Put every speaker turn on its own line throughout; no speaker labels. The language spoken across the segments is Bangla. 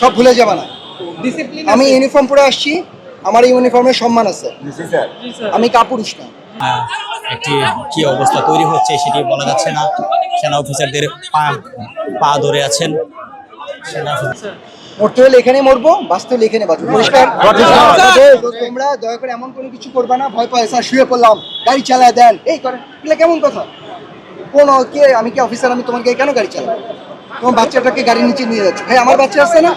সব ভুলে যাবে না। আমি ইউনিফর্ম পরে আসছি আমার এই ইউনিফর্মের সম্মান আছে। আমি কাপুরুষ না।
একটি কি অবস্থা তৈরি হচ্ছে সেটি বলা যাচ্ছে না। সেনা অফিসারদের পা পা ধরে আছেন। সেনা অফিসার
মরতে হলে এখানে মরবো বাঁচতে হলে এখানে বাঁচবো। পরিষ্কার। তোমরা দয়া করে এমন কোনো কিছু করবে না ভয় পায় স্যার শুয়ে পড়লাম গাড়ি চালায় দেন। এই করেন। এগুলো কেমন কথা? কোন কে আমি কি অফিসার আমি তোমাকে কেন গাড়ি চালাবো? তোমার বাচ্চাটাকে গাড়ির নিচে নিয়ে যাচ্ছে। ভাই আমার বাচ্চা আছে না?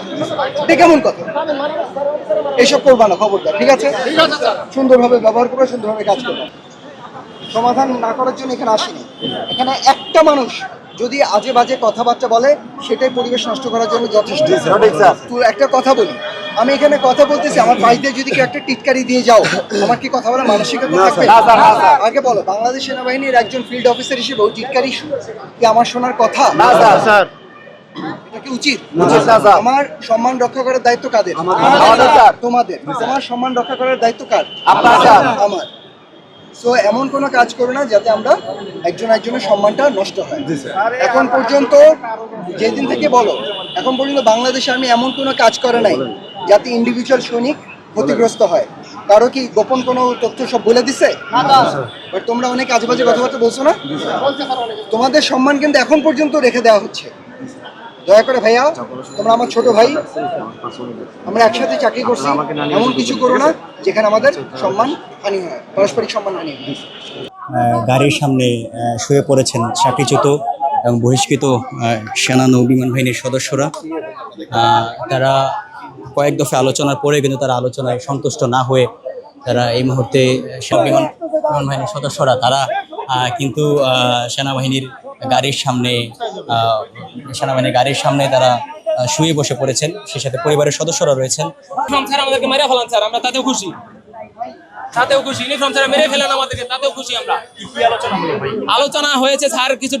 এটা কেমন কথা? এইসব করবা না খবরদার ঠিক আছে? সুন্দরভাবে ব্যবহার করবে সুন্দরভাবে কাজ করবে সমাধান না করার জন্য এখানে আসেনি। এখানে একটা মানুষ যদি আজে বাজে কথাবার্তা বলে সেটাই পরিবেশ নষ্ট করার জন্য যথেষ্ট। একটা কথা বলি আমি এখানে কথা বলতেছি আমার বাড়িতে যদি কেউ একটা টিটকারি দিয়ে যাও আমার কি কথা বলার মানসিকতা থাকবে? আগে বলো বাংলাদেশ সেনাবাহিনীর একজন ফিল্ড অফিসার হিসেবে ওই টিটকারি কি আমার শোনার কথা? এটা কি উচিত আমার সম্মান রক্ষা করার দায়িত্ব কাদের? তোমাদের। তোমার সম্মান রক্ষা করার দায়িত্ব কার? আমার সো এমন কোনো কাজ করো না যাতে আমরা একজন একজনের সম্মানটা নষ্ট হয়। এখন পর্যন্ত যেদিন থেকে বলো এখন পর্যন্ত বাংলাদেশে আমি এমন কোনো কাজ করে নাই যাতে ইন্ডিভিজুয়াল সৈনিক ক্ষতিগ্রস্ত হয়। কারও কি গোপন কোনো তথ্য সব বলে দিছে? বাট তোমরা অনেক আজেবাজে কথাবার্তা বলছো না? তোমাদের সম্মান কিন্তু এখন পর্যন্ত রেখে দেওয়া হচ্ছে। দয়া করে ভাইয়া তোমরা আমার ছোট ভাই আমরা একসাথে চাকরি করছি এমন কিছু করো না যেখানে আমাদের সম্মান হানি হয় পারস্পরিক সম্মান হানি হয়।
গাড়ির সামনে শুয়ে পড়েছেন চাকরিচ্যুত এবং বহিষ্কৃত সেনা নৌ বিমান বাহিনীর সদস্যরা। তারা কয়েক দফা আলোচনার পরে কিন্তু তারা আলোচনায় সন্তুষ্ট না হয়ে তারা এই মুহূর্তে সব বিমান বিমান বাহিনীর সদস্যরা তারা কিন্তু সেনাবাহিনীর গাড়ির সামনে সেনাবাহিনীর গাড়ির সামনে তারা শুয়ে বসে পড়েছেন। সে সাথে পরিবারের সদস্যরা রয়েছেন।
আমাদেরকে মেরে ফেলান স্যার, আমরা তাতেও খুশি। আলোচনা হয়েছে স্যার, কিছু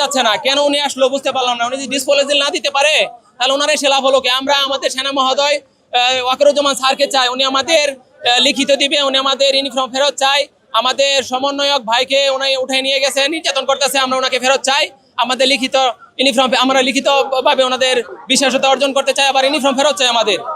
যাচ্ছে না। কেন উনি আসলো বুঝতে পারলাম না। উনি যদি না দিতে পারে, তাহলে আমরা আমাদের সেনা মহোদয় স্যারকে উনি আমাদের লিখিত দিবে, উনি আমাদের ইউনিফর্ম ফেরত চাই। আমাদের সমন্বয়ক ভাইকে উনি উঠে নিয়ে গেছে, নির্যাতন করতেছে, আমরা ওনাকে ফেরত চাই। আমাদের লিখিত ইউনিফর্ম আমরা লিখিতভাবে ওনাদের বিশ্বাসতা অর্জন করতে চাই, আবার ইউনিফর্ম ফেরত চাই আমাদের।